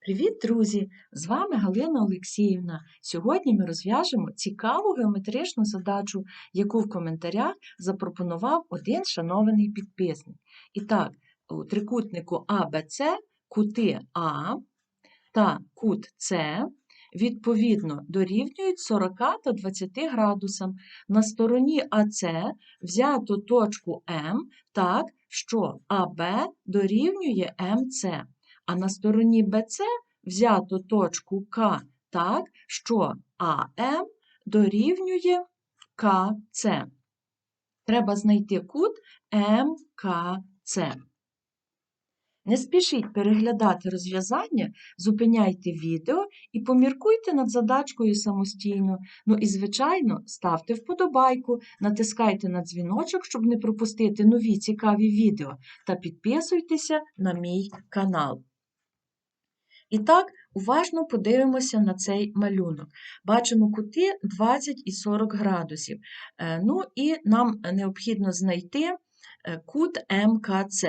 Привіт, друзі! З вами Галина Олексіївна. Сьогодні ми розв'яжемо цікаву геометричну задачу, яку в коментарях запропонував один шанований підписник. І так, у трикутнику АБЦ кути А та кут С відповідно дорівнюють 40 та 20 градусам. На стороні АЦ взято точку М так, що АБ дорівнює МЦ. А на стороні BC взято точку К так, що АМ дорівнює КЦ. Треба знайти кут МКЦ. Не спішіть переглядати розв'язання, зупиняйте відео і поміркуйте над задачкою самостійно. Ну і, звичайно, ставте вподобайку, натискайте на дзвіночок, щоб не пропустити нові цікаві відео, та підписуйтеся на мій канал. І так, уважно подивимося на цей малюнок. Бачимо кути 20 і 40 градусів. Е, Ну і нам необхідно знайти е, кут МКЦ.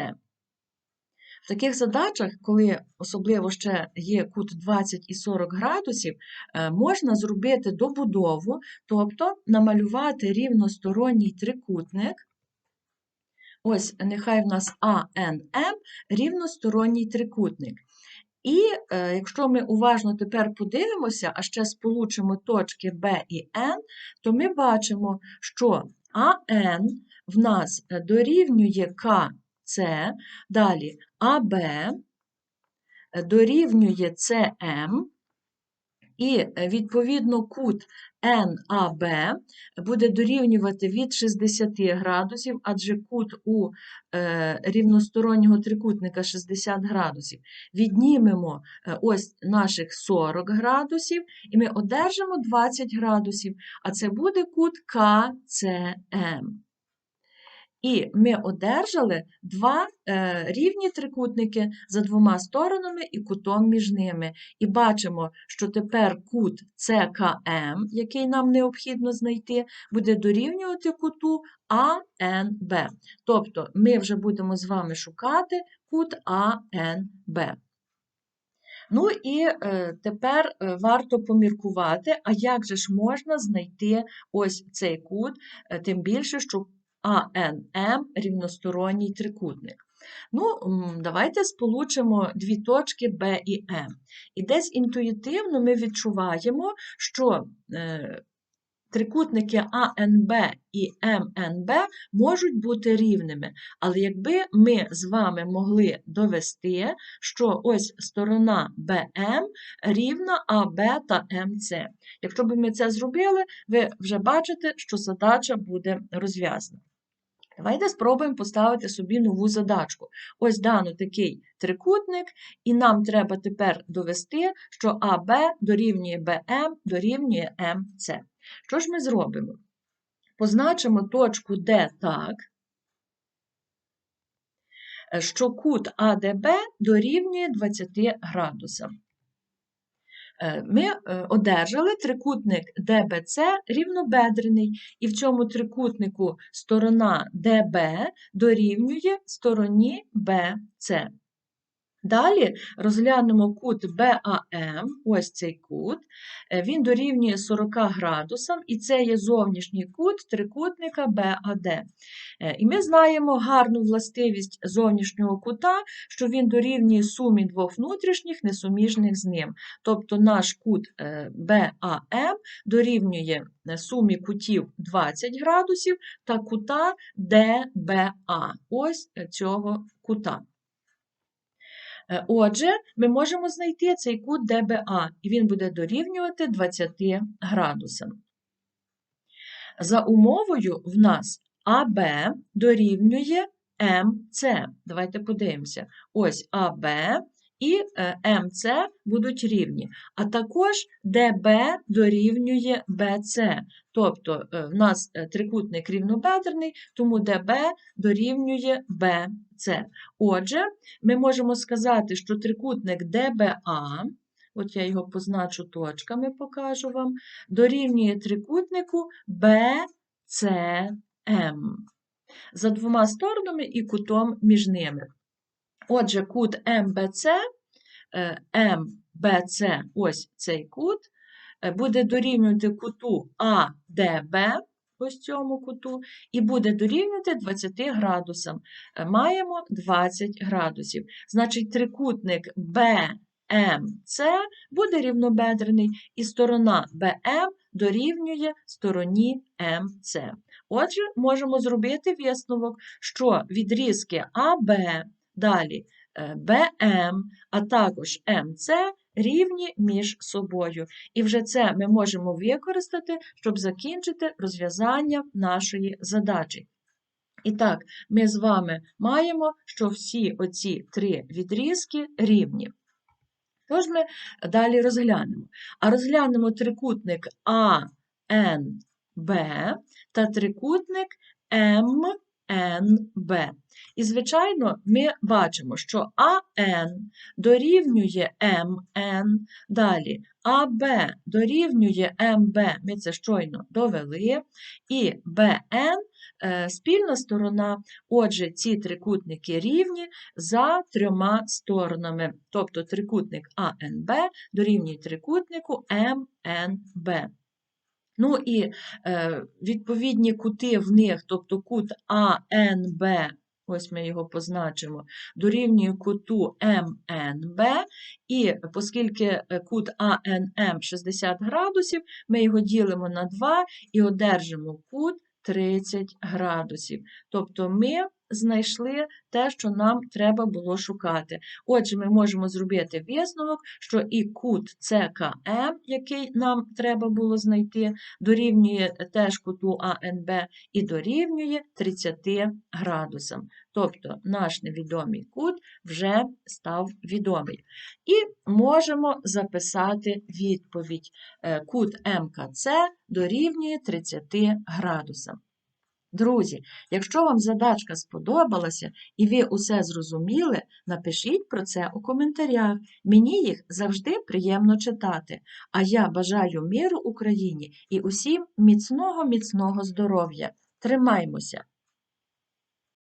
В таких задачах, коли особливо ще є кут 20 і 40 градусів, е, можна зробити добудову, тобто намалювати рівносторонній трикутник. Ось, нехай в нас АНМ рівносторонній трикутник. І е, якщо ми уважно тепер подивимося, а ще сполучимо точки Б і Н, то ми бачимо, що АН в нас дорівнює КЦ, далі АБ дорівнює СМ, і, е, відповідно, кут НАБ буде дорівнювати від 60 градусів, адже кут у е, рівностороннього трикутника 60 градусів. Віднімемо е, ось наших 40 градусів, і ми одержимо 20 градусів, а це буде кут КЦМ. І ми одержали два е, рівні трикутники за двома сторонами і кутом між ними. І бачимо, що тепер кут ЦКМ, який нам необхідно знайти, буде дорівнювати куту АНБ. Тобто ми вже будемо з вами шукати кут АНБ. Ну і е, тепер е, варто поміркувати, а як же ж можна знайти ось цей кут, тим більше, що АНМ рівносторонній трикутник. Ну, Давайте сполучимо дві точки Б і М. І десь інтуїтивно ми відчуваємо, що е, трикутники АНБ і МНБ можуть бути рівними. Але якби ми з вами могли довести, що ось сторона БМ рівна АБ та МЦ. Якщо б ми це зробили, ви вже бачите, що задача буде розв'язана. Давайте спробуємо поставити собі нову задачку. Ось дано такий трикутник, і нам треба тепер довести, що АБ дорівнює БМ дорівнює МЦ. Що ж ми зробимо? Позначимо точку Д так, що кут АДБ дорівнює 20 градусам. Е, ми е, одержали трикутник ДБЦ рівнобедрений, і в цьому трикутнику сторона ДБ дорівнює стороні БЦ. Далі розглянемо кут БАМ, ось цей кут, е, він дорівнює 40 градусам, і це є зовнішній кут трикутника БАД. Е, і ми знаємо гарну властивість зовнішнього кута, що він дорівнює сумі двох внутрішніх, несуміжних з ним. Тобто наш кут е, БАМ дорівнює сумі кутів 20 градусів та кута ДБА, ось цього кута. Е, отже, ми можемо знайти цей кут ДБА, і він буде дорівнювати 20 градусам. За умовою в нас АБ дорівнює МЦ. Давайте подивимося. Ось АБ і е, МЦ будуть рівні. А також ДБ дорівнює БЦ. Тобто е, в нас е, трикутник рівнобедрений, тому ДБ дорівнює БЦ. Отже, ми можемо сказати, що трикутник ДБА, от я його позначу точками, покажу вам, дорівнює трикутнику БЦМ. За двома сторонами і кутом між ними. Отже, кут МБЦ е, МБЦ, ось цей кут, е, буде дорівнювати куту АДБ, ось цьому куту, і буде дорівнювати 20 градусам. Е, Маємо 20 градусів. Значить, трикутник BMC буде рівнобедрений, і сторона BM дорівнює стороні MC. Отже, можемо зробити висновок, що відрізки АБ, далі е, БМ, а також МЦ рівні між собою. І вже це ми можемо використати, щоб закінчити розв'язання нашої задачі. І так, ми з вами маємо, що всі оці три відрізки рівні. Тож ми далі розглянемо. А розглянемо трикутник АНБ та трикутник МНБ. І, звичайно, ми бачимо, що АН дорівнює МН, далі АБ дорівнює МБ, ми це щойно довели, і БН е, спільна сторона. Отже, ці трикутники рівні за трьома сторонами. Тобто трикутник АНБ дорівнює трикутнику МНБ. Ну і е, відповідні кути в них, тобто кут АНБ, ось ми його позначимо, дорівнює куту МНБ, і оскільки е, кут АНМ 60 градусів, ми його ділимо на 2 і одержимо кут 30 градусів. Тобто ми знайшли те, що нам треба було шукати. Отже, ми можемо зробити висновок, що і кут ЦКМ, який нам треба було знайти, дорівнює теж куту АНБ і дорівнює 30 градусам. Тобто наш невідомий кут вже став відомий. І можемо записати відповідь. Е, Кут МКЦ дорівнює 30 градусам. Друзі, якщо вам задачка сподобалася і ви усе зрозуміли, напишіть про це у коментарях. Мені їх завжди приємно читати. А я бажаю миру Україні і усім міцного, міцного здоров'я. Тримаймося!